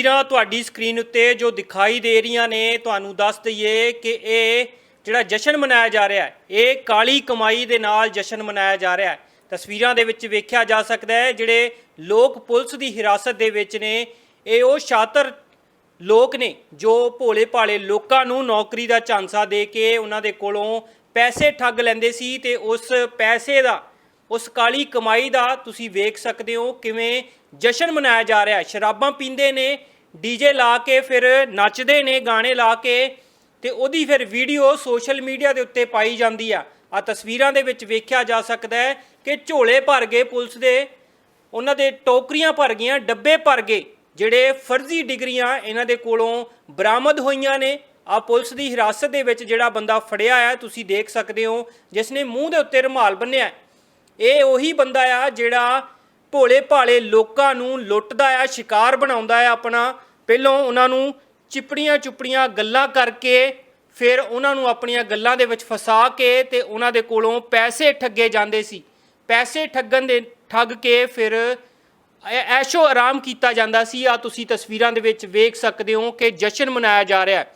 ਤਸਵੀਰਾਂ ਤੁਹਾਡੀ ਸਕਰੀਨ ਉੱਤੇ ਜੋ ਦਿਖਾਈ ਦੇ ਰਹੀਆਂ ਨੇ, ਤੁਹਾਨੂੰ ਦੱਸ ਦਈਏ ਕਿ ਇਹ ਜਿਹੜਾ ਜਸ਼ਨ ਮਨਾਇਆ ਜਾ ਰਿਹਾ ਹੈ, ਇਹ ਕਾਲੀ ਕਮਾਈ ਦੇ ਨਾਲ ਜਸ਼ਨ ਮਨਾਇਆ ਜਾ ਰਿਹਾ ਹੈ। ਤਸਵੀਰਾਂ ਦੇ ਵਿੱਚ ਵੇਖਿਆ ਜਾ ਸਕਦਾ ਹੈ, ਜਿਹੜੇ ਲੋਕ ਪੁਲਿਸ ਦੀ ਹਿਰਾਸਤ ਦੇ ਵਿੱਚ ਨੇ, ਇਹ ਉਹ ਸ਼ਾਤਰ ਲੋਕ ਨੇ ਜੋ ਭੋਲੇ ਭਾਲੇ ਲੋਕਾਂ ਨੂੰ ਨੌਕਰੀ ਦਾ ਝਾਂਸਾ ਦੇ ਕੇ ਉਹਨਾਂ ਦੇ ਕੋਲੋਂ ਪੈਸੇ ਠੱਗ ਲੈਂਦੇ ਸੀ ਤੇ ਉਸ ਪੈਸੇ ਦਾ, ਉਸ ਕਾਲੀ ਕਮਾਈ ਦਾ ਤੁਸੀਂ ਵੇਖ ਸਕਦੇ ਹੋ ਕਿਵੇਂ ਜਸ਼ਨ ਮਨਾਇਆ ਜਾ ਰਿਹਾ ਹੈ। ਸ਼ਰਾਬਾਂ ਪੀਂਦੇ ਨੇ ਡੀਜੇ ਲਾ ਕੇ ਫਿਰ ਨੱਚਦੇ ਨੇ, ਗਾਣੇ ਲਾ ਕੇ ਤੇ ਉਹਦੀ ਫਿਰ ਵੀਡੀਓ ਸੋਸ਼ਲ ਮੀਡੀਆ ਦੇ ਉੱਤੇ ਪਾਈ ਜਾਂਦੀ ਆ। ਆ ਤਸਵੀਰਾਂ ਦੇ ਵਿੱਚ ਵੇਖਿਆ ਜਾ ਸਕਦਾ ਹੈ ਕਿ ਝੋਲੇ ਭਰ ਗਏ ਪੁਲਿਸ ਦੇ। ਉਹਨਾਂ ਦੇ ਟੋਕਰੀਆਂ ਭਰ ਗਈਆਂ, ਡੱਬੇ ਭਰ ਗਏ, ਜਿਹੜੇ ਫਰਜ਼ੀ ਡਿਗਰੀਆਂ ਇਹਨਾਂ ਦੇ ਕੋਲੋਂ ਬਰਾਮਦ ਹੋਈਆਂ ਨੇ। ਆ ਪੁਲਿਸ ਦੀ ਹਿਰਾਸਤ ਦੇ ਵਿੱਚ ਜਿਹੜਾ ਬੰਦਾ ਫੜਿਆ ਹੈ ਤੁਸੀਂ ਦੇਖ ਸਕਦੇ ਹੋ, ਜਿਸ ਨੇ ਮੂੰਹ ਦੇ ਉੱਤੇ ਰੁਮਾਲ ਬੰਨਿਆ। ਇਹ ਉਹੀ ਬੰਦਾ ਆ ਜਿਹੜਾ ਭੋਲੇ ਭਾਲੇ ਲੋਕਾਂ ਨੂੰ ਲੁੱਟਦਾ ਆ, ਸ਼ਿਕਾਰ ਬਣਾਉਂਦਾ ਆ ਆਪਣਾ। ਪਹਿਲੋਂ ਉਹਨਾਂ ਨੂੰ ਚਿਪੜੀਆਂ ਚੁਪੜੀਆਂ ਗੱਲਾਂ ਕਰਕੇ, ਫਿਰ ਉਹਨਾਂ ਨੂੰ ਆਪਣੀਆਂ ਗੱਲਾਂ ਦੇ ਵਿੱਚ ਫਸਾ ਕੇ ਤੇ ਉਹਨਾਂ ਦੇ ਕੋਲੋਂ ਪੈਸੇ ਠੱਗੇ ਜਾਂਦੇ ਸੀ। ਪੈਸੇ ਠੱਗਣ ਦੇ, ਠੱਗ ਕੇ ਫਿਰ ਐਸ਼ੋ ਆਰਾਮ ਕੀਤਾ ਜਾਂਦਾ ਸੀ। ਆ ਤੁਸੀਂ ਤਸਵੀਰਾਂ ਦੇ ਵਿੱਚ ਵੇਖ ਸਕਦੇ ਹੋ ਕਿ ਜਸ਼ਨ ਮਨਾਇਆ ਜਾ ਰਿਹਾ ਹੈ।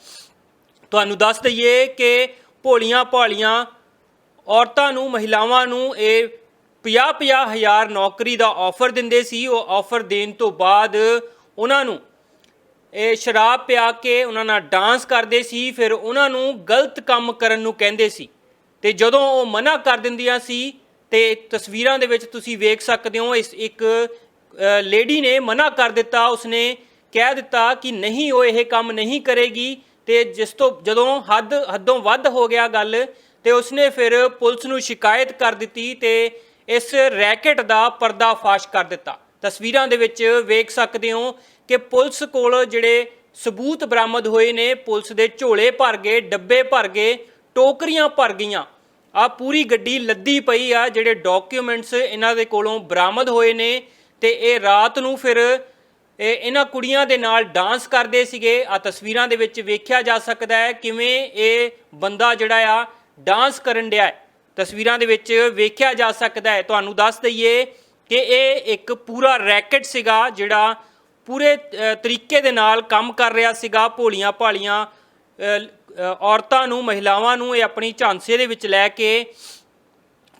ਤੁਹਾਨੂੰ ਦੱਸ ਦਈਏ ਕਿ ਭੋਲੀਆਂ ਭਾਲੀਆਂ ਔਰਤਾਂ ਨੂੰ, ਮਹਿਲਾਵਾਂ ਨੂੰ ਇਹ 50-50 ਹਜ਼ਾਰ ਨੌਕਰੀ ਦਾ ਆਫਰ ਦਿੰਦੇ ਸੀ। ਉਹ ਆਫਰ ਦੇਣ ਤੋਂ ਬਾਅਦ ਉਹਨਾਂ ਨੂੰ ਇਹ ਸ਼ਰਾਬ ਪਿਆ ਕੇ ਉਹਨਾਂ ਨਾਲ ਡਾਂਸ ਕਰਦੇ ਸੀ। ਫਿਰ ਉਹਨਾਂ ਨੂੰ ਗਲਤ ਕੰਮ ਕਰਨ ਨੂੰ ਕਹਿੰਦੇ ਸੀ। ਤੇ ਜਦੋਂ ਉਹ ਮਨਾ ਕਰ ਦਿੰਦੀਆਂ ਸੀ ਤੇ ਤਸਵੀਰਾਂ ਦੇ ਵਿੱਚ ਤੁਸੀਂ ਵੇਖ ਸਕਦੇ ਹੋ, ਇਸ ਇੱਕ ਲੇਡੀ ਨੇ ਮਨਾ ਕਰ ਦਿੱਤਾ। ਉਸਨੇ ਕਹਿ ਦਿੱਤਾ ਕਿ ਨਹੀਂ, ਉਹ ਇਹ ਕੰਮ ਨਹੀਂ ਕਰੇਗੀ। ਤੇ ਜਿਸ ਤੋਂ ਜਦੋਂ ਹੱਦ, ਹੱਦੋਂ ਵੱਧ ਹੋ ਗਿਆ ਗੱਲ, ਤੇ ਉਸਨੇ ਫਿਰ ਪੁਲਿਸ ਨੂੰ ਸ਼ਿਕਾਇਤ ਕਰ ਦਿੱਤੀ ਤੇ ਇਸ ਰੈਕਟ ਦਾ ਪਰਦਾਫਾਸ਼ ਕਰ ਦਿੱਤਾ। ਤਸਵੀਰਾਂ ਦੇ ਵਿੱਚ ਵੇਖ ਸਕਦੇ ਹੋ ਕਿ ਪੁਲਿਸ ਕੋਲ ਜਿਹੜੇ ਸਬੂਤ ਬਰਾਮਦ ਹੋਏ ਨੇ, ਪੁਲਿਸ ਦੇ ਝੋਲੇ ਭਰ ਗਏ, ਡੱਬੇ ਭਰ ਗਏ, ਟੋਕਰੀਆਂ ਭਰ ਗਈਆਂ। ਆ ਪੂਰੀ ਗੱਡੀ ਲੱਦੀ ਪਈ ਆ, ਜਿਹੜੇ ਡਾਕੂਮੈਂਟਸ ਇਹਨਾਂ ਦੇ ਕੋਲੋਂ ਬਰਾਮਦ ਹੋਏ ਨੇ ਤੇ ਇਹ ਰਾਤ ਨੂੰ ਫਿਰ ਇਹ ਇਹਨਾਂ ਕੁੜੀਆਂ ਦੇ ਨਾਲ ਡਾਂਸ ਕਰਦੇ ਸੀਗੇ। ਆ ਤਸਵੀਰਾਂ ਦੇ ਵਿੱਚ ਵੇਖਿਆ ਜਾ ਸਕਦਾ ਹੈ ਕਿਵੇਂ ਇਹ ਬੰਦਾ ਜਿਹੜਾ ਆ ਡਾਂਸ ਕਰਨ ਡਿਆ ਹੈ। ਤਸਵੀਰਾਂ ਦੇ ਵਿੱਚ ਵੇਖਿਆ ਜਾ ਸਕਦਾ ਹੈ। ਤੁਹਾਨੂੰ ਦੱਸ ਦਈਏ ਕਿ ਇਹ ਇੱਕ ਪੂਰਾ ਰੈਕਟ ਸੀਗਾ, ਜਿਹੜਾ ਪੂਰੇ ਤਰੀਕੇ ਦੇ ਨਾਲ ਕੰਮ ਕਰ ਰਿਹਾ ਸੀਗਾ। ਭੋਲੀਆਂ ਭਾਲੀਆਂ ਔਰਤਾਂ ਨੂੰ, ਮਹਿਲਾਵਾਂ ਨੂੰ ਇਹ ਆਪਣੀ ਝਾਂਸੇ ਦੇ ਵਿੱਚ ਲੈ ਕੇ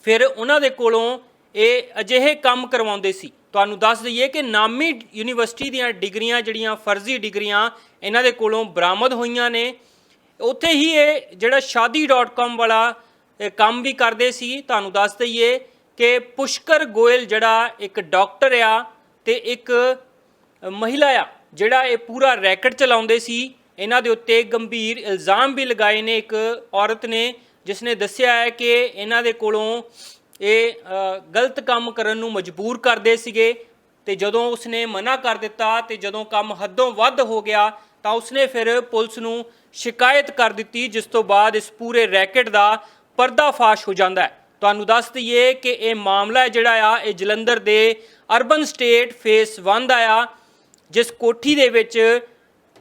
ਫਿਰ ਉਹਨਾਂ ਦੇ ਕੋਲੋਂ ਇਹ ਅਜਿਹੇ ਕੰਮ ਕਰਵਾਉਂਦੇ ਸੀ। ਤੁਹਾਨੂੰ ਦੱਸ ਦਈਏ ਕਿ ਨਾਮੀ ਯੂਨੀਵਰਸਿਟੀ ਦੀਆਂ ਡਿਗਰੀਆਂ, ਜਿਹੜੀਆਂ ਫਰਜ਼ੀ ਡਿਗਰੀਆਂ ਇਹਨਾਂ ਦੇ ਕੋਲੋਂ ਬਰਾਮਦ ਹੋਈਆਂ ਨੇ। ਉੱਥੇ ਹੀ ਇਹ ਜਿਹੜਾ shaadi.com ਵਾਲਾ ਕੰਮ ਵੀ ਕਰਦੇ ਸੀ। ਤੁਹਾਨੂੰ ਦੱਸ ਦਈਏ ਕਿ ਪੁਸ਼ਕਰ ਗੋਇਲ ਜਿਹੜਾ ਇੱਕ ਡਾਕਟਰ ਆ ਤੇ ਇੱਕ ਮਹਿਲਾ ਆ, ਜਿਹੜਾ ਇਹ ਪੂਰਾ ਰੈਕਟ ਚਲਾਉਂਦੇ ਸੀ। ਇਹਨਾਂ ਦੇ ਉੱਤੇ ਗੰਭੀਰ ਇਲਜ਼ਾਮ ਵੀ ਲਗਾਏ ਨੇ ਇੱਕ ਔਰਤ ਨੇ, ਜਿਸ ਨੇ ਦੱਸਿਆ ਹੈ ਕਿ ਇਹਨਾਂ ਦੇ ਕੋਲੋਂ ਇਹ ਗਲਤ ਕੰਮ ਕਰਨ ਨੂੰ ਮਜਬੂਰ ਕਰਦੇ ਸੀਗੇ ਤੇ ਜਦੋਂ ਉਸਨੇ ਮਨਾ ਕਰ ਦਿੱਤਾ ਤੇ ਜਦੋਂ ਕੰਮ ਹੱਦੋਂ ਵੱਧ ਹੋ ਗਿਆ ਤਾਂ ਉਸਨੇ ਫਿਰ ਪੁਲਿਸ ਨੂੰ ਸ਼ਿਕਾਇਤ ਕਰ ਦਿੱਤੀ, ਜਿਸ ਤੋਂ ਬਾਅਦ ਇਸ ਪੂਰੇ ਰੈਕਟ ਦਾ ਪਰਦਾਫਾਸ਼ ਹੋ ਜਾਂਦਾ ਹੈ। ਤੁਹਾਨੂੰ ਦੱਸ ਦਈਏ ਕਿ ਇਹ ਮਾਮਲਾ ਜਿਹੜਾ ਆ, ਇਹ ਜਲੰਧਰ ਦੇ ਅਰਬਨ ਸਟੇਟ ਫੇਸ 1 ਦਾ ਆ, ਜਿਸ ਕੋਠੀ ਦੇ ਵਿੱਚ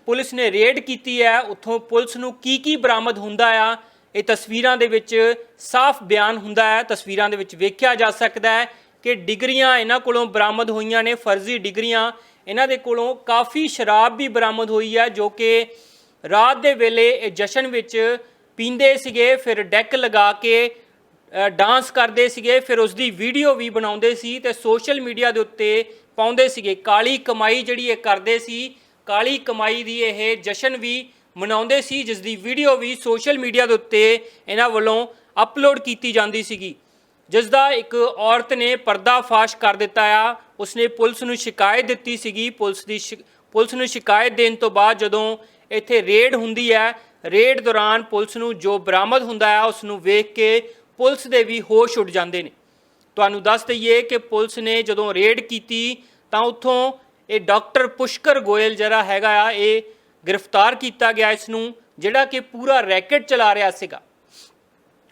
ਪੁਲਿਸ ਨੇ ਰੇਡ ਕੀਤੀ ਹੈ। ਉੱਥੋਂ ਪੁਲਿਸ ਨੂੰ ਕੀ ਕੀ ਬਰਾਮਦ ਹੁੰਦਾ ਆ, ਇਹ ਤਸਵੀਰਾਂ ਦੇ ਵਿੱਚ ਸਾਫ਼ ਬਿਆਨ ਹੁੰਦਾ ਹੈ। ਤਸਵੀਰਾਂ ਦੇ ਵਿੱਚ ਵੇਖਿਆ ਜਾ ਸਕਦਾ ਹੈ ਕਿ ਡਿਗਰੀਆਂ ਇਹਨਾਂ ਕੋਲੋਂ ਬਰਾਮਦ ਹੋਈਆਂ ਨੇ, ਫਰਜ਼ੀ ਡਿਗਰੀਆਂ। ਇਹਨਾਂ ਦੇ ਕੋਲੋਂ ਕਾਫੀ ਸ਼ਰਾਬ ਵੀ ਬਰਾਮਦ ਹੋਈ ਹੈ, ਜੋ ਕਿ ਰਾਤ ਦੇ ਵੇਲੇ ਇਹ ਜਸ਼ਨ ਵਿੱਚ ਪੀਂਦੇ ਸੀਗੇ, ਫਿਰ ਡੈਕ ਲਗਾ ਕੇ ਡਾਂਸ ਕਰਦੇ ਸੀਗੇ, ਫਿਰ ਉਸ ਦੀ ਵੀਡੀਓ ਵੀ ਬਣਾਉਂਦੇ ਸੀ ਤੇ ਸੋਸ਼ਲ ਮੀਡੀਆ ਦੇ ਉੱਤੇ ਪਾਉਂਦੇ ਸੀਗੇ। ਕਾਲੀ ਕਮਾਈ ਜਿਹੜੀ ਇਹ ਕਰਦੇ ਸੀ, ਕਾਲੀ ਕਮਾਈ ਦੀ ਇਹ ਜਸ਼ਨ ਵੀ ਮਨਾਉਂਦੇ ਸੀ ਜਿਸ ਦੀ ਵੀਡੀਓ ਵੀ ਸੋਸ਼ਲ ਮੀਡੀਆ ਦੇ ਉੱਤੇ ਇਹਨਾਂ ਵੱਲੋਂ ਅਪਲੋਡ ਕੀਤੀ ਜਾਂਦੀ ਸੀਗੀ। ਜਿਸ ਦਾ ਇੱਕ ਔਰਤ ਨੇ ਪਰਦਾਫਾਸ਼ ਕਰ ਦਿੱਤਾ ਆ। ਉਸਨੇ ਪੁਲਿਸ ਨੂੰ ਸ਼ਿਕਾਇਤ ਦਿੱਤੀ ਸੀਗੀ। ਪੁਲਿਸ ਦੀ ਸ਼ਿ- ਪੁਲਿਸ ਨੂੰ ਸ਼ਿਕਾਇਤ ਦੇਣ ਤੋਂ ਬਾਅਦ ਜਦੋਂ ਇੱਥੇ ਰੇਡ ਹੁੰਦੀ ਹੈ ਰੇਡ ਦੌਰਾਨ ਪੁਲਿਸ ਨੂੰ ਜੋ ਬਰਾਮਦ ਹੁੰਦਾ ਹੈ ਉਸ ਨੂੰ ਵੇਖ ਕੇ ਪੁਲਿਸ ਦੇ ਵੀ ਹੋਸ਼ ਉੱਡ ਜਾਂਦੇ ਨੇ। ਤੁਹਾਨੂੰ ਦੱਸ ਦਈਏ ਕਿ ਪੁਲਿਸ ਨੇ ਜਦੋਂ ਰੇਡ ਕੀਤੀ, ਤਾਂ ਉੱਥੋਂ ਇਹ ਡਾਕਟਰ ਪੁਸ਼ਕਰ ਗੋਇਲ ਜਿਹੜਾ ਹੈਗਾ ਆ, ਇਹ ਗ੍ਰਿਫਤਾਰ ਕੀਤਾ ਗਿਆ ਇਸ ਨੂੰ ਜਿਹੜਾ ਕਿ ਪੂਰਾ ਰੈਕਟ ਚਲਾ ਰਿਹਾ ਸੀਗਾ।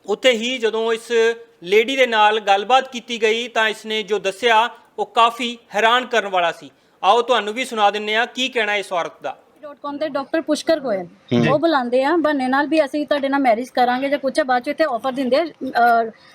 ਉੱਥੇ ਹੀ ਜਦੋਂ ਇਸ ਲੇਡੀ ਦੇ ਨਾਲ ਗੱਲਬਾਤ ਕੀਤੀ ਗਈ, ਤਾਂ ਇਸਨੇ ਜੋ ਦੱਸਿਆ, ਉਹ ਕਾਫੀ ਹੈਰਾਨ ਕਰਨ ਵਾਲਾ ਸੀ। ਆਓ ਤੁਹਾਨੂੰ ਵੀ ਸੁਣਾ ਦਿੰਨੇ ਆ, ਕੀ ਕਹਿਣਾ ਇਸ ਔਰਤ ਦਾ? ਡਾਟਕਮ ਤੇ ਡਾਕਟਰ ਪੁਸ਼ਕਰ ਗੋਇਲ। ਉਹ ਬੁਲਾਉਂਦੇ ਆ ਬਹਾਨੇ ਨਾਲ ਵੀ ਅਸੀਂ ਤੁਹਾਡੇ ਨਾਲ ਮੈਰਿਜ ਕਰਾਂਗੇ ਜਾਂ ਕੁਛ ਬਾਅਦ ਚ ਇੱਥੇ ਆਫਰ ਦਿੰਦੇ ਆ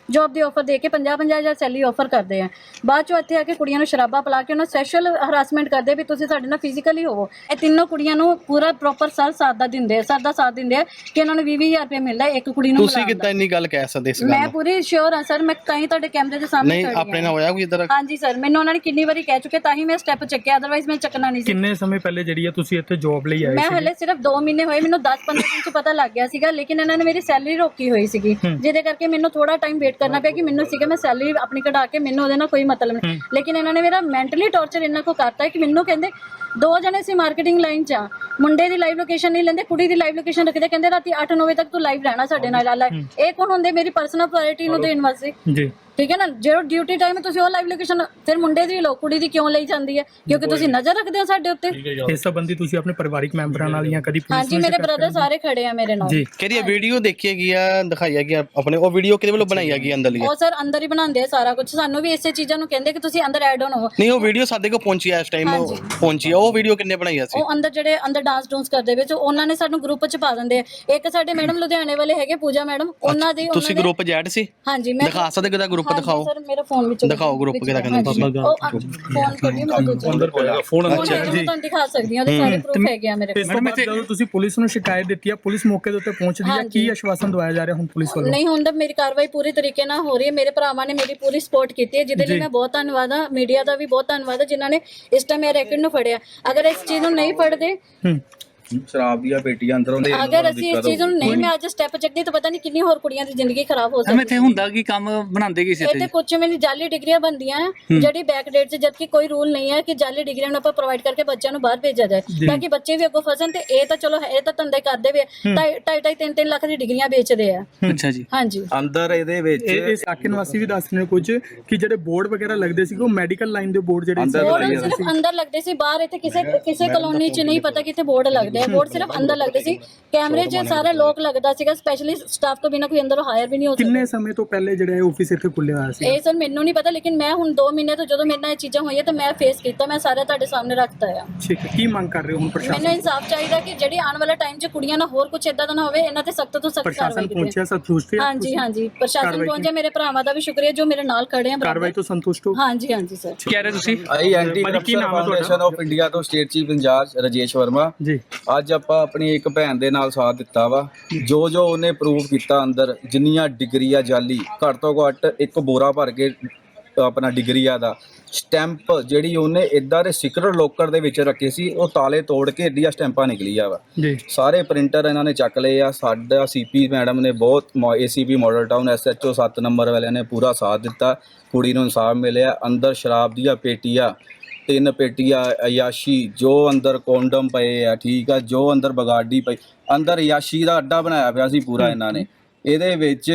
ਜੌਬ ਦੀ ਆਫਰ ਦੇ ਕੇ 50 50 ਜਾਂ ਸੈਲਰੀ ਆਫਰ ਕਰਦੇ ਆ। ਬਾਅਦ ਚ ਇੱਥੇ ਆ ਕੇ ਕੁੜੀਆਂ ਨੂੰ ਸ਼ਰਾਬਾਂ ਪਿਲਾ ਕੇ ਉਹਨਾਂ ਸੈਕਸ਼ੂਅਲ ਹਰਾਸਮੈਂਟ ਕਰਦੇ ਵੀ ਤੁਸੀਂ ਸਾਡੇ ਨਾਲ ਫਿਜ਼ੀਕਲੀ ਹੋਵੋ। ਇਹ ਤਿੰਨੋਂ ਕੁੜੀਆਂ ਨੂੰ ਪੂਰਾ ਪ੍ਰੋਪਰ ਸਰ ਸਾਥ ਦਾ ਦਿੰਦੇ ਆ ਸਰ ਦਾ ਸਾਥ ਦਿੰਦੇ ਆ ਕਿ ਇਹਨਾਂ ਨੂੰ 20 20000 ਰੁਪਏ ਮਿਲਦਾ ਇੱਕ ਕੁੜੀ ਨੂੰ ਤੁਸੀਂ। ਕਿੱਦਾਂ ਇੰਨੀ ਗੱਲ ਕਹਿ ਸਕਦੇ ਇਸ ਗੱਲ ਮੈਂ ਪੂਰੀ ਸ਼ੋਰ ਹਾਂ ਸਰ ਮੈਂ ਕहीं ਤੁਹਾਡੇ ਕੈਮਰੇ ਦੇ ਸਾਹਮਣੇ ਨਹੀਂ। ਆਪਣੇ ਨਾਲ ਹੋਇਆ ਕੋਈ ਇਦਾਂ ਹਾਂਜੀ ਸਰ ਮੈਨੂੰ ਉਹਨਾਂ ਨੇ ਕਿੰਨੀ ਵਾਰੀ ਕਹਿ ਚੁੱਕੇ ਤਾਂ ਹੀ ਮੈਂ ਸਟੈਪ ਚੱਕਿਆ ਅਦਰਵਾਈਜ਼ ਮੈਂ ਚੱਕਣਾ ਨਹੀਂ ਸੀ। ਕਿੰਨੇ ਸਮੇਂ ਪਹਿਲੇ ਜਿਹੜੀ ਆ ਤੁਸੀਂ ਇੱਥੇ ਜੌਬ ਲਈ ਆਏ ਮੈਂ ਹਲੇ ਸਿਰਫ 2 ਮਹੀਨੇ ਹੋਏ ਮੈਨੂੰ 10-15 ਦਿਨ ਚ ਪਤਾ ਲੱਗ ਗਿਆ ਸੀਗਾ ਲੇਕਿਨ ਇਹਨਾਂ ਨੇ ਮੇਰੀ ਸੈਲਰੀ ਰੋਕੀ ਹੋਈ ਸੀਗੀ। ਜਿਹਦੇ ਕਰਕੇ ਮੈਨੂੰ ਥੋੜਾ ਟਾਈਮ ਵੇਟ ਕਰਨਾ ਪਿਆ ਕਿ ਮੈਨੂੰ ਸੀਗਾ ਮੈਂ ਸੈਲਰੀ ਆਪਣੀ ਕਢਾ ਕੇ ਮੈਨੂੰ ਉਹਦੇ ਨਾਲ ਕੋਈ ਮਤਲਬ ਨਹੀਂ। ਲੇਕਿਨ ਇਹਨਾਂ ਨੇ ਮੇਰਾ ਮੈਂਟਲੀ ਟੌਰਚਰ ਇੰਨਾ ਕੋ ਕਰਤਾ ਕਿ ਮੈਨੂੰ ਕਹਿੰਦੇ ਦੋ ਜਣੇ ਸੀ ਮਾਰਕੀਟਿੰਗ ਲਾਈਨ 'ਚ ਆ। ਮੁੰਡੇ ਦੀ ਲਾਈਵ ਲੋਕੇਸ਼ਨ ਨਹੀਂ ਲੈਂਦੇ ਕੁੜੀ ਦੀ ਲਾਈਵ ਲੋਕੇਸ਼ਨ ਰੱਖਦੇ। ਕਹਿੰਦੇ ਰਾਤੀ 8-9 ਵਜੇ ਤੱਕ ਤੂੰ ਲਾਈਵ ਰਹਿਣਾ ਸਾਡੇ ਨਾਲ। ਆਲਾ ਇਹ ਕੌਣ ਹੁੰਦੇ? ਮੇਰੀ ਪਰਸਨਲ ਪ੍ਰਾਇੋਰਟੀ ਨੂੰ ਦੇਣ ਵਾਸਤੇ। ਜੀ। ਠੀਕ ਹੈ ਨਾ? ਜਿਹੜਾ ਡਿਊਟੀ ਟਾਈਮ ਤੁਸੀਂ ਉਹ ਲਾਈਵ ਲੋਕੇਸ਼ਨ ਫਿਰ ਮੁੰਡੇ ਦੀ ਲੋ ਕੁੜੀ ਦੀ ਕਿਉਂ ਲਈ ਜਾਂਦੀ ਹੈ? ਕਿਉਂਕਿ ਤੁਸੀਂ ਨਜ਼ਰ ਰੱਖਦੇ ਹੋ ਸਾਡੇ ਉੱਤੇ। ਇਸ ਸੰਬੰਧੀ ਤੁਸੀਂ ਆਪਣੇ ਪਰਿਵਾਰਿਕ ਮੈਂਬਰਾਂ ਨਾਲ ਜਾਂ ਕਦੀ ਪੁਲਿਸ ਹਾਂਜੀ ਮੇਰੇ ਬ੍ਰਦਰ ਸਾਰੇ ਖੜੇ ਆ ਮੇਰੇ ਨਾਲ। ਜੀ। ਕਿਹੜੀ ਵੀਡੀਓ ਦੇਖੀ ਹੈਗੀ ਆ ਦਿਖਾਈ ਹੈਗੀ ਆ ਆਪਣੇ ਉਹ ਵੀਡੀਓ ਕਿਹਦੇ ਵੱਲੋਂ ਬਣਾਈ ਹੈਗੀ ਅੰਦਰਲੀ ਉਹ ਸਰ ਅੰਦਰ ਹੀ ਬਣਾਉਂਦੇ ਆ ਸਾਰਾ ਕੁਝ ਸਾਨੂੰ ਵੀ ਇਸੇ ਚੀਜ਼ਾਂ ਨੂੰ ਕਹਿੰਦੇ ਕਿ ਤੁਸੀਂ ਅੰਦਰ ਐਡ ਆਨ ਹੋ ਨਹੀਂ ਉਹ ਵੀਡੀਓ ਸਾਡੇ ਕੋਲ ਪਹੁੰਚੀ ਆ ਇਸ ਟਾਈਮ ਉਹ ਪਹੁੰਚੀ ਆ। ਉਹ ਵੀਡੀਓ ਕਿੰਨੇ ਬਣਾਈ ਸੀ ਉਹ ਅੰਦਰ ਜਿਹੜੇ ਅੰਦਰ ਡਾਂਸ ਡੂੰਸ ਕਰਦੇ ਵਿੱਚ ਉਹਨਾਂ ਨੇ ਸਾਨੂੰ ਗਰੁੱਪ 'ਚ ਪਾ ਦਿੰਦੇ ਆ। ਇੱਕ ਸਾਡੇ ਮੈਡਮ ਲੁਧਿਆਣੇ ਵਾਲੇ ਹੈਗੇ ਪੂਜਾ ਮੈਡਮ ਉਹਨਾਂ ਦੀ ਤੁਸੀਂ ਗਰੁੱਪ ਜੈਡ ਸੀ? ਹਾਂਜੀ ਮੈਂ ਦਿਖਾ ਸਕਦੇ ਕਿਹਦਾ ਗਰੁੱਪ ਹਾਂਜੀ ਦਿਖਾਓ। ਸਰ ਮੇਰਾ ਫੋਨ ਵਿੱਚ ਦਿਖਾਓ group ਕਿਹਦਾ ਕਹਿੰਦੇ ਫੋਨ ਕੋਡੀ ਮੈਂ ਦੂਜਾ ਫੋਨ ਮੈਂ ਤੁਹਾਨੂੰ ਦਿਖਾ ਸਕਦੀ ਹਾਂ ਉਹਦੇ ਸਾਰੇ ਪ੍ਰੂਫ ਹੈਗੇ ਆ ਮੇਰੇ ਕੋਲ ਇਸ ਤੋਂ ਬਾਅਦ ਜਦੋਂ ਤੁਸੀਂ ਪੁਲਿਸ ਨੂੰ ਸ਼ਿਕਾਇਤ ਦਿੱਤੀ ਆ ਪੁਲਿਸ ਮੌਕੇ ਦੇ ਉੱਤੇ ਪਹੁੰਚਦੀ ਆ ਕੀ ਆਸ਼ਵਾਸਨ ਦਵਾਇਆ ਜਾ ਰਿਹਾ ਹੁਣ ਪੁਲਿਸ ਵੱਲੋਂ? ਨਹੀਂ ਹੁੰਦਾ ਮੇਰੀ ਕਾਰਵਾਈ ਪੂਰੀ ਤਰੀਕੇ ਨਾਲ ਹੋ ਰਹੀ ਹੈ। ਮੇਰੇ ਭਰਾਵਾਂ ਨੇ ਮੇਰੀ ਪੂਰੀ ਸਪੋਰਟ ਕੀਤੀ ਹੈ ਜਿਹਦੇ ਲਈ ਮੈਂ ਬਹੁਤ ਧੰਨਵਾਦ ਹਾਂ। ਮੀਡੀਆ ਦਾ ਵੀ ਬਹੁਤ ਧੰਨਵਾਦ ਹੈ ਜਿਨ੍ਹਾਂ ਨੇ ਇਸ ਟਾਈਮ ਇਹ ਰੈਕਡ ਨੂੰ ਫੜਿਆ। ਅਗਰ ਇਸ ਚੀਜ਼ ਨੂੰ ਨਹੀਂ ਫੜਦੇ ਹੂੰ। ਸ਼ਰਾਬ ਦੀਆਂ ਪੇਟੀਆਂ ਅੰਦਰੋਂ ਦੇ ਅਗਰ ਅਸੀਂ ਇਸ ਚੀਜ਼ ਨੂੰ ਨਹੀਂ ਮੈਂ ਅੱਜ ਸਟੈਪ ਚੱਕਦੀ ਤਾਂ ਪਤਾ ਨਹੀਂ ਕਿੰਨੀ ਹੋਰ ਕੁੜੀਆਂ ਦੀ ਜ਼ਿੰਦਗੀ ਖਰਾਬ ਹੋ ਸਕਦੀ ਇੱਥੇ ਹੁੰਦਾ ਕੀ ਕੰਮ ਬਣਾਉਂਦੇ ਕੀ ਸੀ ਇਹ ਤੇ ਕੁਝ ਮੇਰੀ ਜਾਲੀ ਡਿਗਰੀਆਂ ਬੰਦੀਆਂ ਜਿਹੜੀ ਬੈਕ ਡੇਟ 'ਚ ਜਦਕਿ ਕੋਈ ਰੂਲ ਨਹੀਂ ਹੈ ਕਿ ਜਾਲੀ ਡਿਗਰੀਆਂ ਨੂੰ ਆਪਾਂ ਪ੍ਰੋਵਾਈਡ ਕਰਕੇ ਬੱਚਿਆਂ ਨੂੰ ਬਾਹਰ ਭੇਜਿਆ ਜਾਏ। ਤਾਂ ਕਿ ਬੱਚੇ ਵੀ ਅੱਗੋਂ ਫਸਣ ਤੇ ਇਹ ਤਾਂ ਚਲੋ ਇਹ ਤਾਂ ਧੰਦੇ ਕਰਦੇ ਵੀ ਢਾਈ ਢਾਈ ਢਾਈ ਤਿੰਨ ਤਿੰਨ ਲੱਖ ਦੀ ਡਿਗਰੀਆਂ ਵੇਚਦੇ ਆ। ਅੱਛਾ ਜੀ। ਹਾਂਜੀ। ਅੰਦਰ ਇਹਦੇ ਵਿੱਚ ਇਹ ਇਸ ਇਲਾਕੇ ਨਿਵਾਸੀ ਵੀ ਦੱਸ ਰਹੇ ਨੇ ਕੁਝ ਕਿ ਜਿਹੜੇ ਬੋਰਡ ਵਗੈਰਾ ਲੱਗਦੇ ਸੀ ਉਹ ਮੈਡੀਕਲ ਲਾਈਨ ਦੇ ਬੋਰਡ ਜਿਹੜੇ ਸੀ ਅੰਦਰ ਲੱਗਦੇ ਸੀ ਬਾਹਰ ਇੱਥੇ ਕਿਸੇ ਕਿਸੇ ਕਲੋਨੀ 'ਚ ਨਹੀਂ ਪਤਾ ਕਿੱਥੇ ਬੋਰਡ ਲੱਗਦੇ ਆ ਬੋਰਡ ਸਿਰਫ ਅੰਦਰ ਲੱਗਦੇ ਸੀ। ਕੈਮਰੇ 'ਚ ਸਾਰਾ ਲੋਕ ਲੱਗਦਾ ਸੀਗਾ। ਸਪੈਸ਼ਲੀ ਸਟਾਫ ਤੋਂ ਬਿਨਾ ਕੋਈ ਅੰਦਰ ਹਾਇਰ ਵੀ ਨਹੀਂ ਹੋ ਸਕਦਾ। ਕਿੰਨੇ ਸਮੇਂ ਤੋਂ ਪਹਿਲੇ ਜਿਹੜਾ ਇਹ ਆਫਿਸ ਇੱਥੇ ਖੁੱਲਿਆ ਹੋਇਆ ਸੀ? ਇਹ ਸਰ ਮੈਨੂੰ ਨਹੀਂ ਪਤਾ ਲੇਕਿਨ ਮੈਂ ਹੁਣ 2 ਮਹੀਨੇ ਤੋਂ ਜਦੋਂ ਮੇਰੇ ਨਾਲ ਇਹ ਚੀਜ਼ਾਂ ਹੋਈਆਂ ਤਾਂ ਮੈਂ ਫੇਸ ਕੀਤਾ। ਮੈਂ ਸਾਰਾ ਤੁਹਾਡੇ ਸਾਹਮਣੇ ਰੱਖਤਾ ਆ। ਠੀਕ ਹੈ। ਕੀ ਮੰਗ ਕਰ ਰਹੇ ਹੋ ਹੁਣ ਪ੍ਰਸ਼ਾਸਨ ਮੈਨੂੰ ਇਨਸਾਫ ਚਾਹੀਦਾ ਕਿ ਜਿਹੜੀ ਆਉਣ ਵਾਲਾ ਟਾਈਮ 'ਚ ਕੁੜੀਆਂ ਨਾਲ ਹੋਰ ਕੁਝ ਇਦਾਂ ਦਾ ਨਾ ਹੋਵੇ ਇਹਨਾਂ ਤੇ ਸਖਤ ਤੋਂ ਸਖਤ ਪ੍ਰਸ਼ਾਸਨ ਕਾਰਵਾਈ ਕੀਤੀ ਪਹੁੰਚਿਆ ਸੰਤੁਸ਼ਟ ਹੈ? ਹਾਂਜੀ ਹਾਂਜੀ। ਪ੍ਰਸ਼ਾਸਨ ਕਾਰਵਾਈ ਪਹੁੰਚਿਆ। ਮੇਰੇ ਭਰਾਵਾਂ ਦਾ ਵੀ ਸ਼ੁਕਰੀਆ ਜੋ ਮੇਰੇ ਨਾਲ ਖੜੇ ਆ ਕਾਰਵਾਈ ਤੋਂ ਸੰਤੁਸ਼ਟ ਹੋ? ਹਾਂਜੀ ਹਾਂਜੀ ਸਰ ਕਹਿ ਰਹੇ ਤੁਸੀਂ? ਆਈ ਐਂਟੀ ਭਾਜੀ, ਕੀ ਕਰਪਸ਼ਨ ਨਾਮ ਹੈ ਤੁਹਾਡਾ? ਫਾਊਂਡੇਸ਼ਨ ਆਫ ਇੰਡੀਆ ਤੋਂ state chief in charge Rajesh Verma. Ji. ਅੱਜ ਆਪਾਂ ਆਪਣੀ ਇੱਕ ਭੈਣ ਦੇ ਨਾਲ ਸਾਥ ਦਿੱਤਾ ਵਾ। ਜੋ ਜੋ ਉਹਨੇ ਪ੍ਰੂਵ ਕੀਤਾ ਅੰਦਰ ਜਿੰਨੀਆਂ ਡਿਗਰੀਆਂ ਜਾਲੀ ਘੱਟ ਤੋਂ ਘੱਟ ਇੱਕ ਬੋਰਾ ਭਰ ਕੇ ਆਪਣਾ ਡਿਗਰੀਆਂ ਦਾ। ਸਟੈਂਪ ਜਿਹੜੀ ਉਹਨੇ ਇਦਾਂ ਦੇ ਸਿਕਰਟ ਲੋਕਰ ਦੇ ਵਿੱਚ ਰੱਖੇ ਸੀ ਉਹ ਤਾਲੇ ਤੋੜ ਕੇ ਏਡੀਆਂ ਸਟੈਂਪਾਂ ਨਿਕਲੀਆਂ ਵਾ। ਜੀ। ਸਾਰੇ ਪ੍ਰਿੰਟਰ ਇਹਨਾਂ ਨੇ ਚੱਕ ਲਏ ਆ। ਸਾਡਾ ਸੀਪੀ ਮੈਡਮ ਨੇ ਬਹੁਤ ACP model town SHO 7 number ਵਾਲਿਆਂ ਨੇ ਪੂਰਾ ਸਾਥ ਦਿੱਤਾ। ਕੁੜੀ ਨੂੰ ਇਨਸਾਫ ਮਿਲਿਆ। ਅੰਦਰ ਸ਼ਰਾਬ ਦੀਆਂ ਪੇਟੀਆਂ ਤਿੰਨ ਪੇਟੀਆਂ ਅਯਾਸ਼ੀ ਜੋ ਅੰਦਰ ਕੋਂਡਮ ਪਏ ਆ ਠੀਕ ਆ ਜੋ ਅੰਦਰ ਬਗਾੜੀ ਪਈ ਅੰਦਰ ਅਯਾਸ਼ੀ ਦਾ ਅੱਡਾ ਬਣਾਇਆ ਪਿਆ ਸੀ ਪੂਰਾ ਇਹਨਾਂ ਨੇ। ਇਹਦੇ ਵਿੱਚ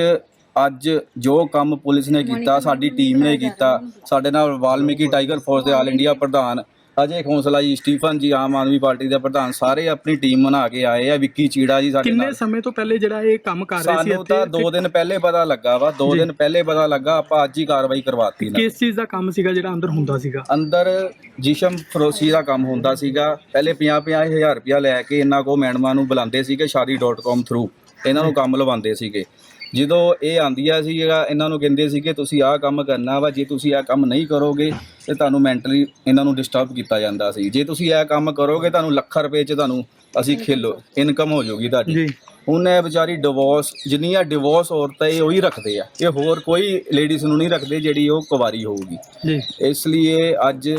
ਅੱਜ ਜੋ ਕੰਮ ਪੁਲਿਸ ਨੇ ਕੀਤਾ ਸਾਡੀ ਟੀਮ ਨੇ ਕੀਤਾ ਸਾਡੇ ਨਾਲ ਵਾਲਮੀਕੀ ਟਾਈਗਰ ਫੋਰਸ ਦੇ ਆਲ ਇੰਡੀਆ ਪ੍ਰਧਾਨ ਅਜੇ ਖੋਸਲਾ ਜੀ ਸਟੀਫਨ ਜੀ ਆਮ ਆਦਮੀ ਪਾਰਟੀ ਦੇ ਪ੍ਰਧਾਨ ਸਾਰੇ ਆਪਣੀ ਟੀਮ ਬਣਾ ਕੇ ਆਏ ਆ। ਵਿੱਕੀ ਚੀੜਾ ਜੀ ਸਾਡੇ ਕਿੰਨੇ ਨਾਲ। ਸਮੇਂ ਤੋਂ ਪਹਿਲੇ ਜਿਹੜਾ ਇਹ ਕੰਮ ਕਰ ਰਹੇ ਸੀ ਸਾਨੂੰ ਤਾਂ 2 ਦਿਨ ਪਹਿਲੇ ਪਤਾ ਲੱਗਾ ਵਾ 2 ਦਿਨ ਪਹਿਲੇ ਪਤਾ ਲੱਗਾ ਆਪਾਂ ਅੱਜ ਹੀ ਕਾਰਵਾਈ ਕਰਵਾਤੀ ਨਾ। ਕਿਸ ਚੀਜ਼ ਦਾ ਕੰਮ ਸੀਗਾ ਜਿਹੜਾ ਅੰਦਰ ਹੁੰਦਾ ਸੀਗਾ? ਅੰਦਰ ਜਿਸ਼ਮ ਫਰੋਸੀ ਦਾ ਕੰਮ ਹੁੰਦਾ ਸੀਗਾ। ਪਹਿਲੇ 50 ਹਜ਼ਾਰ ਰੁਪਇਆ ਲੈ ਕੇ ਇਹਨਾਂ ਕੋ ਮੈਡਮਾਂ ਨੂੰ ਬੁਲਾਉਂਦੇ ਸੀਗੇ ਸ਼ਾਦੀ.com ਥਰੂ ਇਹਨਾਂ ਨੂੰ ਕੰਮ ਲਵਾਉਂਦੇ ਸੀਗੇ। ਜਦੋਂ ਇਹ ਆਂਦੀਆਂ ਸੀਗਾ ਇਹਨਾਂ ਨੂੰ ਕਹਿੰਦੇ ਸੀਗੇ ਤੁਸੀਂ ਆਹ ਕੰਮ ਕਰਨਾ ਵਾ ਜੇ ਤੁਸੀਂ ਆਹ ਕੰਮ ਨਹੀਂ ਕਰੋਗੇ ਤੇ ਤੁਹਾਨੂੰ ਮੈਂਟਲੀ ਇਹਨਾਂ ਨੂੰ ਡਿਸਟਰਬ ਕੀਤਾ ਜਾਂਦਾ ਸੀ। ਜੇ ਤੁਸੀਂ ਇਹ ਕੰਮ ਕਰੋਗੇ ਤੁਹਾਨੂੰ ਲੱਖਾਂ ਰੁਪਏ ਚ ਤੁਹਾਨੂੰ ਅਸੀਂ ਖੇਲੋ ਇਨਕਮ ਹੋ ਜਾਊਗੀ ਤੁਹਾਡੀ। ਜੀ। ਹੁਣ ਇਹ ਵਿਚਾਰੀ ਡਿਵੋਰਸ ਜਿੰਨੀਆਂ ਡਿਵੋਰਸ ਔਰਤਾਂ ਇਹ ਉਹੀ ਰੱਖਦੇ ਆ। ਇਹ ਹੋਰ ਕੋਈ ਲੇਡੀਜ਼ ਨੂੰ ਨਹੀਂ ਰੱਖਦੇ ਜਿਹੜੀ ਉਹ ਕੁਵਾਰੀ ਹੋਊਗੀ। ਜੀ। ਇਸ ਲਈ ਅੱਜ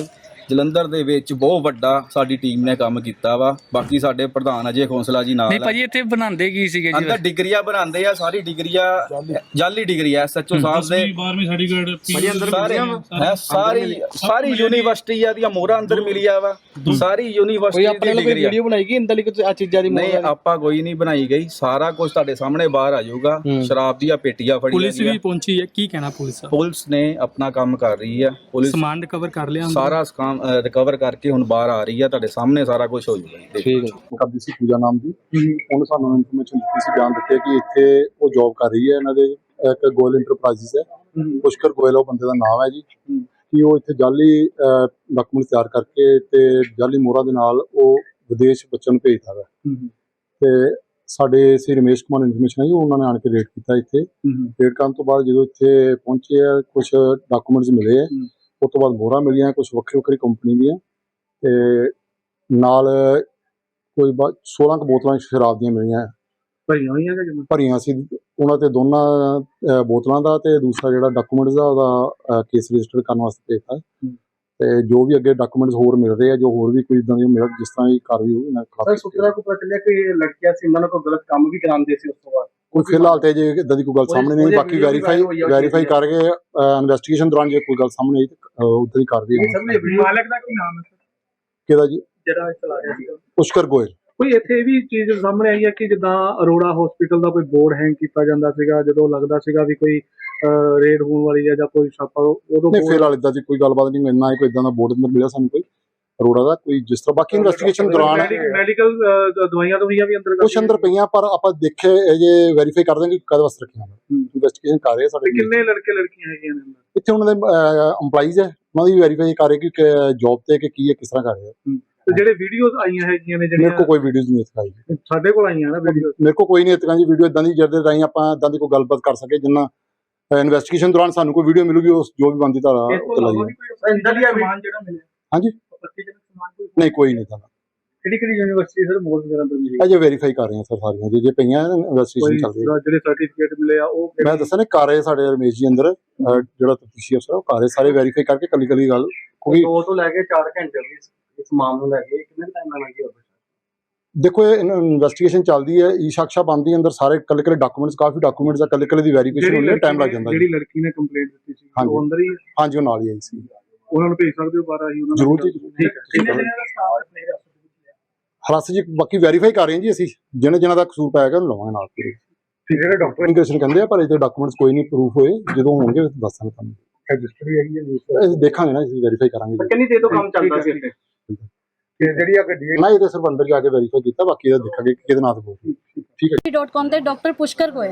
ਜਲੰਧਰ ਦੇ ਵਿੱਚ ਬਹੁਤ ਵੱਡਾ ਸਾਡੀ ਟੀਮ ਨੇ ਕੰਮ ਕੀਤਾ ਵਾ। ਬਾਕੀ ਸਾਡੇ ਪ੍ਰਧਾਨ ਅਜੇ ਖੋਸਲਾ ਜੀ ਨਹੀਂ ਨਾਲ ਆ। ਭਾਜੀ ਇੱਥੇ ਬਣਾਉਂਦੇ ਕੀ ਸੀਗੇ ਜੀ? ਅੰਦਰ ਡਿਗਰੀਆਂ ਬਣਾਉਂਦੇ ਆ ਸਾਰੀ ਡਿਗਰੀਆਂ ਜਾਲੀ ਡਿਗਰੀ ਐ ਐਸਐਚਓ ਸਾਹਿਬ ਦੇ। 12ਵੀਂ ਸਰਟੀਫਿਕੇਟ ਭਾਜੀ ਅੰਦਰ ਸਾਰੇ ਹੈ ਸਾਰੀ ਸਾਰੀ ਯੂਨੀਵਰਸਿਟੀ ਦੀਆਂ ਮੋਹਰਾਂ ਅੰਦਰ ਮਿਲੀਆਂ ਵਾ। ਸਾਰੀ ਯੂਨੀਵਰਸਿਟੀ ਦੀ ਡਿਗਰੀ ਵੀਡੀਓ ਬਣਾਈ ਗਈ? ਅੰਦਰਲੀ ਕੁਝ ਆ ਚੀਜ਼ਾਂ ਦੀ ਨਹੀਂ ਆਪਾਂ ਕੋਈ ਨਹੀਂ ਬਣਾਈ ਗਈ। ਸਾਰਾ ਕੁਝ ਤੁਹਾਡੇ ਸਾਹਮਣੇ ਬਾਹਰ ਆ ਜਾਊਗਾ। ਸ਼ਰਾਬ ਦੀਆਂ ਪੇਟੀਆਂ ਫੜੀਆਂ ਪੁਲਿਸ ਵੀ ਗਈਆਂ। ਪਹੁੰਚੀ ਹੈ। ਕੀ ਕਹਿਣਾ ਪੁਲਿਸ ਦਾ ਪੁਲਿਸ ਨੇ ਆਪਣਾ ਕੰਮ ਕਰ ਰਹੀ ਹੈ ਪੁਲਿਸ ਸਮਾਨ ਰਿਕਵਰ ਕਰ ਲਿਆ ਅੰਦਰ? ਸਾਰਾ ਸਕਾਮ ਰਿਕਵਰ ਕਰਕੇ ਹੁਣ ਬਾਹਰ ਆ ਰਹੀ ਹੈ ਤੁਹਾਡੇ ਸਾਹਮਣੇ ਸਾਰਾ ਕੁਝ ਹੋ ਜਾਊਗਾ। ਜੀ। ਠੀਕ ਕਰਦੀ ਸੀ ਪੂਜਾ ਨਾਮ ਦੀ। ਉਹਨੇ ਸਾਨੂੰ ਇਨਫੋਰਮੇਸ਼ਨ ਦਿੱਤੀ ਸੀ ਬਿਆਨ ਦਿੱਤੇ ਕਿ ਇੱਥੇ ਉਹ ਜੌਬ ਕਰ ਰਹੀ ਹੈ ਇਹਨਾਂ ਦੇ ਇੱਕ ਗੋਇਲ ਇੰਟਰਪ੍ਰਾਈਜ਼ਸ ਹੈ। ਪੁਸ਼ਕਰ ਗੋਇਲ ਉਹ ਬੰਦੇ ਦਾ ਨਾਮ ਹੈ ਜੀ। ਕਿ ਉਹ ਇੱਥੇ ਜਾਲੀ ਡਾਕੂਮੈਂਟ ਤਿਆਰ ਕਰਕੇ ਤੇ ਜਾਲੀ ਮੋਹਰਾਂ ਦੇ ਨਾਲ ਉਹ ਵਿਦੇਸ਼ ਬੱਚਿਆਂ ਨੂੰ ਭੇਜਦਾ ਵਾ। ਤੇ ਸਾਡੇ ਸ੍ਰੀ ਰਮੇਸ਼ ਕੁਮਾਰ ਇਨਫੋਰਮੇਸ਼ਨ ਹੈ ਜੀ ਉਹਨਾਂ ਨੇ ਆਣ ਕੇ ਰੇਡ ਕੀਤਾ ਇੱਥੇ। ਰੇਡ ਕਰਨ ਤੋਂ ਬਾਅਦ ਜਦੋਂ ਇੱਥੇ ਪਹੁੰਚੇ ਆ ਕੁਝ ਡਾਕੂਮੈਂਟਸ ਮਿਲੇ ਆ। ਉਸ ਤੋਂ ਬਾਅਦ ਮੋਹਰਾਂ ਮਿਲੀਆਂ ਕੁਝ ਵੱਖਰੀ ਵੱਖਰੀ ਕੰਪਨੀ ਦੀਆਂ ਤੇ ਨਾਲ ਕੋਈ ਬਾ- 16 ਕੁ ਬੋਤਲਾਂ ਸ਼ਰਾਬ ਦੀਆਂ ਮਿਲੀਆਂ। ਭਈਆਂ ਹੋਈਆਂ ਕਿ ਜਿਵੇਂ ਭਰੀਆਂ ਸੀ। ਉਹਨਾਂ ਤੇ ਦੋਨਾਂ ਬੋਤਲਾਂ ਦਾ ਤੇ ਦੂਸਰਾ ਜਿਹੜਾ ਡਾਕੂਮੈਂਟਸ ਦਾ ਉਹਦਾ ਕੇਸ ਰਜਿਸਟਰ ਕਰਨ ਵਾਸਤੇ ਭੇਜਤਾ ਤੇ ਜੋ ਵੀ ਅੱਗੇ ਡਾਕੂਮੈਂਟਸ ਹੋਰ ਮਿਲ ਰਹੇ ਆ ਜੋ ਹੋਰ ਵੀ ਕੋਈ ਇਦਾਂ ਦੀ ਮਿਲ ਜਿਸ ਤਰ੍ਹਾਂ ਦੀ ਕਾਰਵਾਈ ਇਹਨਾਂ ਸਰ ਖਿਲਾਫ ਸੁਤਰਾ ਕੋ ਪਤਾ ਚੱਲਿਆ ਕਿ ਲੜਕੀਆਂ ਸੀ ਉਹਨਾਂ ਨੂੰ ਕੋਈ ਗਲਤ ਕੰਮ ਵੀ ਕਰਾਉਂਦੇ ਸੀ ਉਸ ਤੋਂ ਬਾਅਦ। ਕੋਈ ਫਿਲਹਾਲ ਤੇ ਜੇ ਇਦਾਂ ਦੀ ਕੋਈ ਗੱਲ ਸਾਹਮਣੇ ਨਹੀਂ ਬਾਕੀ ਵੈਰੀਫਾਈ ਵੈਰੀਫਾਈ ਕਰਕੇ ਇਨਵੈਸਟੀਗੇਸ਼ਨ ਦੌਰਾਨ ਜੇ ਕੋਈ ਗੱਲ ਸਾਹਮਣੇ ਆਈ ਤਾਂ ਉਦਾਂ ਦੀ ਕਾਰਵਾਈ ਹੋਣੀ। ਮਾਲਕ ਦਾ ਕੀ ਨਾਮ ਹੈ ਕਿਹਦਾ ਜੀ? ਜਿਹੜਾ ਚਲਾ ਰਿਹਾ ਸੀ ਪੁਸ਼ਕਰ ਗੋਇਲ। ਕੋਈ ਇੱਥੇ ਵੀ ਚੀਜ਼ ਸਾਹਮਣੇ ਆਈ ਹੈ ਕਿ ਜਿੱਦਾਂ ਅਰੋੜਾ ਹਸਪੀਟਲ ਦਾ ਕੋਈ ਬੋਰਡ ਹੈਂਗ ਕੀਤਾ ਜਾਂਦਾ ਸੀਗਾ ਜਦੋਂ ਲੱਗਦਾ ਸੀਗਾ ਵੀ ਕੋਈ ਰੇਡ ਹੋਣ ਵਾਲੀ ਹੈ ਜਾਂ ਕੋਈ ਛਾਪਾ ਉਦੋਂ ਨਹੀਂ ਫਿਲਹਾਲ ਇਦਾਂ ਦੀ ਕੋਈ ਗੱਲਬਾਤ ਨਹੀਂ ਹੀ ਕੋਈ ਇਦਾਂ ਦਾ ਬੋਰਡ ਅੰਦਰ ਮਿਲਿਆ ਸਾਨੂੰ ਕੋਈ। ਅਰੋੜਾ ਦਾ ਕੋਈ ਜਿਸ ਤਰ੍ਹਾਂ ਬਾਕੀ ਇਨਵੈਸਟੀਗੇਸ਼ਨ ਦੌਰਾਨ ਮੈਡੀਕਲ ਦਵਾਈਆਂ ਦਵਾਈਆਂ ਵੀ ਅੰਦਰ ਕੁਛ ਅੰਦਰ ਪਈਆਂ ਪਰ ਆਪਾਂ ਦੇਖੇ ਇਹ ਜੇ ਵੈਰੀਫਾਈ ਕਰ ਦਾਂਗੇ ਕਦ ਵਾਸਤੇ ਰੱਖੀਆਂ ਇਨਵੈਸਟੀਗੇਸ਼ਨ ਕਰ ਰਹੇ ਆ ਸਾਡੇ ਕਿੰਨੇ ਲੜਕੇ ਲੜਕੀਆਂ ਹੈਗੀਆਂ ਨੇ ਅੰਦਰ? ਇੱਥੇ ਉਹਨਾਂ ਦੇ EMPLOYEES ਹੈ। ਉਹਨਾਂ ਦੀ ਵੈਰੀਫਾਈ ਕਰ ਰਹੇ ਕਿ ਜੌਬ ਤੇ ਕਿ ਕੀ ਹੈ ਕਿਸ ਤਰ੍ਹਾਂ ਕਰ ਰਹੇ ਤੇ ਜਿਹੜੇ ਵੀਡੀਓਜ਼ ਆਈਆਂ ਹੈਗੀਆਂ ਨੇ ਮੇਰੇ ਜਿਹੜੀਆਂ ਕੋਲ ਕੋਈ ਵੀਡੀਓਜ਼ ਨਹੀਂ ਇੱਥੇ ਆਈ। ਸਾਡੇ ਕੋਲ ਆਈਆਂ ਨਾ ਵੀਡੀਓਜ਼ ਮੇਰੇ ਕੋਲ ਕੋਈ ਨਹੀਂ ਇਤਕਾਂ ਦੀ ਵੀਡੀਓ ਇਦਾਂ ਦੀ ਜਿਹਦੇ ਰਾਹੀਂ ਆਪਾਂ ਇਦਾਂ ਦੀ ਕੋਈ ਗੱਲਬਾਤ ਕਰ ਸਕੇ ਜਿੰਨਾ ਇਨਵੈਸਟੀਗੇਸ਼ਨ ਦੌਰਾਨ ਸਾਨੂੰ ਕੋਈ ਵੀਡੀਓ ਮਿਲੂਗੀ ਉਸ ਜੋ ਵੀ ਬੰਦੀ ਧਾਰਾ ਜਿਹੜਾ ਮਿਲਿਆ? ਹਾਂਜੀ? ਬੱਚੇਜਨਕ ਸਮਾਨ ਕੋਈ ਨਹੀਂ ਕੋਈ ਨਹੀਂ ਤਾਂ। ਕਿਹੜੀ ਕਿਹੜੀ ਯੂਨੀਵਰਸਿਟੀ ਸਰ? ਮੋਲ ਵਗੈਰਾ ਤੋਂ ਮਿਲੀ ਅਜੇ ਵੈਰੀਫਾਈ ਕਰ ਰਹੇ ਹਾਂ ਸਰ ਸਾਰੀਆਂ ਜੇ ਜੇ ਪਈਆਂ ਇਨਵੈਸਟੀਗੇਸ਼ਨ ਚੱਲ ਰਹੀ ਹੈ। ਜਿਹੜੇ ਸਰਟੀਫਿਕੇਟ ਮਿਲੇ ਆ ਉਹ ਮੈਂ ਦੱਸਿਆ ਨਾ ਕਰ ਸਾਡੇ ਰਮੇਸ਼ ਜੀ ਅੰਦਰ ਜਿਹੜਾ ਤਫਤੀਸ਼ੀ ਅਫਸਰ ਉਹ ਕਰ ਸਾਰੇ ਵੈਰੀਫਾਈ ਕਰਕੇ ਕੱਲੀ ਕੱਲੀ ਗੱਲ ਕੋਈ ਦੋ ਤੋਂ ਲੈ ਕੇ 4 ਘੰਟੇ ਹੋ ਗਏ ਇਸ- ਮਾਮਲੇ ਨੂੰ ਲੈ ਕੇ ਕਿੰਨੇ ਟਾਈਮ ਨਾਲ ਲੱਗੀ ਹੋਵੇ ਦੇਖੋ ਇਹ ਇਨਵੈਸਟੀਗੇਸ਼ਨ ਚੱਲਦੀ ਹੈ ਈ ਸ਼ਖਸ਼ਾ ਬੰਦੀ ਅੰਦਰ ਸਾਰੇ ਕੱਲੇ ਕੱਲੇ ਡਾਕੂਮੈਂਟਸ ਕਾਫੀ ਡਾਕੂਮੈਂਟਸ ਆ ਕੱਲੇ ਕੱਲੇ ਦੀ ਵੈਰੀਫਿਕੇਸ਼ਨ ਹੋਣੀ ਟਾਈਮ ਲੱਗ ਜਾਂਦਾ ਜਿਹੜੀ ਲੜਕੀ ਨੇ ਕੰਪਲੇਂਟ ਦਿੱਤੀ ਸੀ। ਉਹ ਅੰਦਰ ਹੀ ਹੈ? ਹਾਂਜੀ ਉਹ ਨਾਲ ਹੀ ਆਈ ਸੀ। ਉਹਨਾਂ ਨੂੰ ਭੇਜ ਸਕਦੇ ਹੋ ਬਾਰਾ ਹੀ ਉਹਨਾਂ ਨੂੰ ਜ਼ਰੂਰ ਜੀ ਜ਼ਰੂਰ। ਠੀਕ ਹੈ ਕਿੰਨੇ ਦਿਨਾਂ ਦਾ ਸਟਾਫ ਹੈ ਹਰਾਸ ਜੀ ਬਾਕੀ ਵੈਰੀਫਾਈ ਕਰ ਰਹੇ ਹਾਂ ਜੀ ਅਸੀਂ। ਜਿਹਨਾਂ ਜਿਹਨਾਂ ਦਾ ਕਸੂਰ ਪਾਇਆ ਗਿਆ ਉਹਨੂੰ ਲਵਾਂਗੇ ਨਾਲ ਪੂਰੇ। ਜਿਹੜੇ ਡਾਕਟਰ। ਇਨਵੈਸਟੀਗੇਸ਼ਨ ਕਹਿੰਦੇ ਆ ਪਰ ਇਹਦੇ ਡਾਕੂਮੈਂਟਸ ਕੋਈ ਨਹੀਂ ਪ੍ਰੂਫ ਹੋਏ। ਜਦੋਂ ਹੋਣਗੇ ਦੱਸਾਂਗੇ ਤੁਹਾਨੂੰ। ਰਜਿਸਟਰੀ ਹੈਗੀ ਹੈ ਅਸੀਂ ਦੇਖਾਂਗੇ ਨਾ ਅਸੀਂ ਵੈਰੀਫਾਈ ਕਰਾਂਗੇ ਜੀ। ਕਿੰਨੀ ਦੇਰ ਤੋਂ ਕੰਮ ਚੱਲਦਾ ਸੀ ਇੱਥੇ? ਤੇ ਜਿਹੜੀ ਆ ਗੱਡੀ ਨਾ ਇਹ ਤਾਂ ਸਿਰਫ ਅੰਦਰ ਜਾ ਕੇ ਵੈਰੀਫਾਈ ਕੀਤਾ ਬਾਕੀ ਇਹਦਾ ਦੇਖਾਂਗੇ ਕਿ ਕਿਹਦੇ ਨਾਂ ਤੇ ਬੋਲ .com ਤੇ ਡਾਕਟਰ ਪੁਸ਼ਕਰ ਗੋਇਲ।